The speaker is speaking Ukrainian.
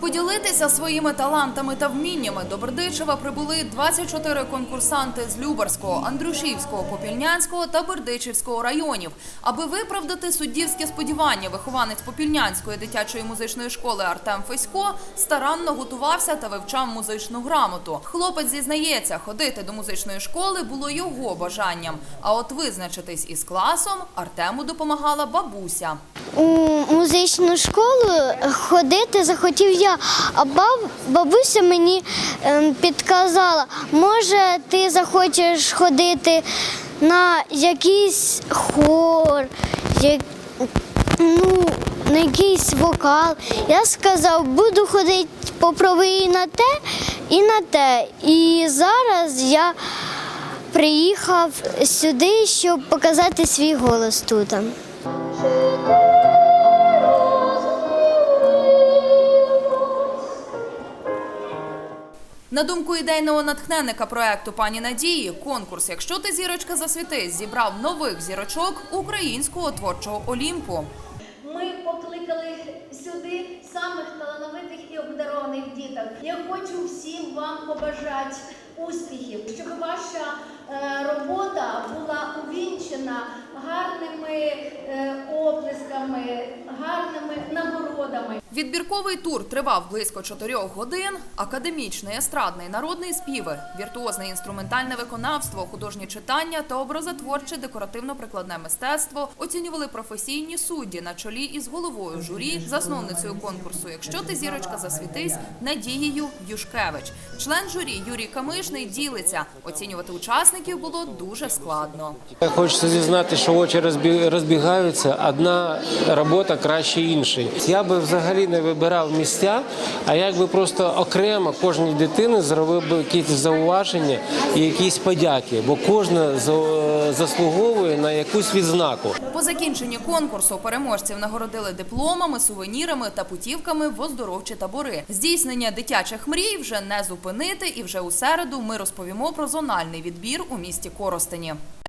Поділитися своїми талантами та вміннями до Бердичева прибули 24 конкурсанти з Любарського, Андрушівського, Попільнянського та Бердичівського районів. Аби виправдати суддівське сподівання, вихованець Попільнянської дитячої музичної школи Артем Фесько старанно готувався та вивчав музичну грамоту. Хлопець зізнається, ходити до музичної школи було його бажанням. А от визначитись із класом Артему допомагала бабуся. У музичну школу ходити захотів я, а баб, бабуся мені ем, підказала, може ти захочеш ходити на якийсь хор, як, ну, на якийсь вокал. Я сказав, буду ходити, попробую і на те, і на те. І зараз я приїхав сюди, щоб показати свій голос тут. На думку ідейного натхненника проекту пані Надії, конкурс Якщо ти зірочка засвіти зібрав нових зірочок українського творчого олімпу. Ми покликали сюди самих талановитих і обдарованих діток. Я хочу всім вам побажати успіхів, щоб ваша е, робота була увінчена гарними е, оплесками, гарними нагородами. Відбірковий тур тривав близько чотирьох годин. Академічний, естрадний, народний співи, віртуозне інструментальне виконавство, художні читання та образотворче декоративно-прикладне мистецтво оцінювали професійні судді на чолі із головою журі, засновницею конкурсу Якщо ти зірочка засвітись Надією Юшкевич. Член журі Юрій Камишний ділиться. Оцінювати учасників було дуже складно. Хочеться зізнати, що очі розбі- розбігаються. Одна робота краще іншої. Я би взагалі не вибирав місця, а якби просто окремо кожній дитини зробив би якісь зауваження і якісь подяки, бо кожна за- заслуговує на якусь відзнаку. По закінченні конкурсу переможців нагородили дипломами, сувенірами та путівками в оздоровчі табори. Здійснення дитячих мрій вже не зупинити, і вже у середу ми розповімо про зональний відбір у місті Коростені.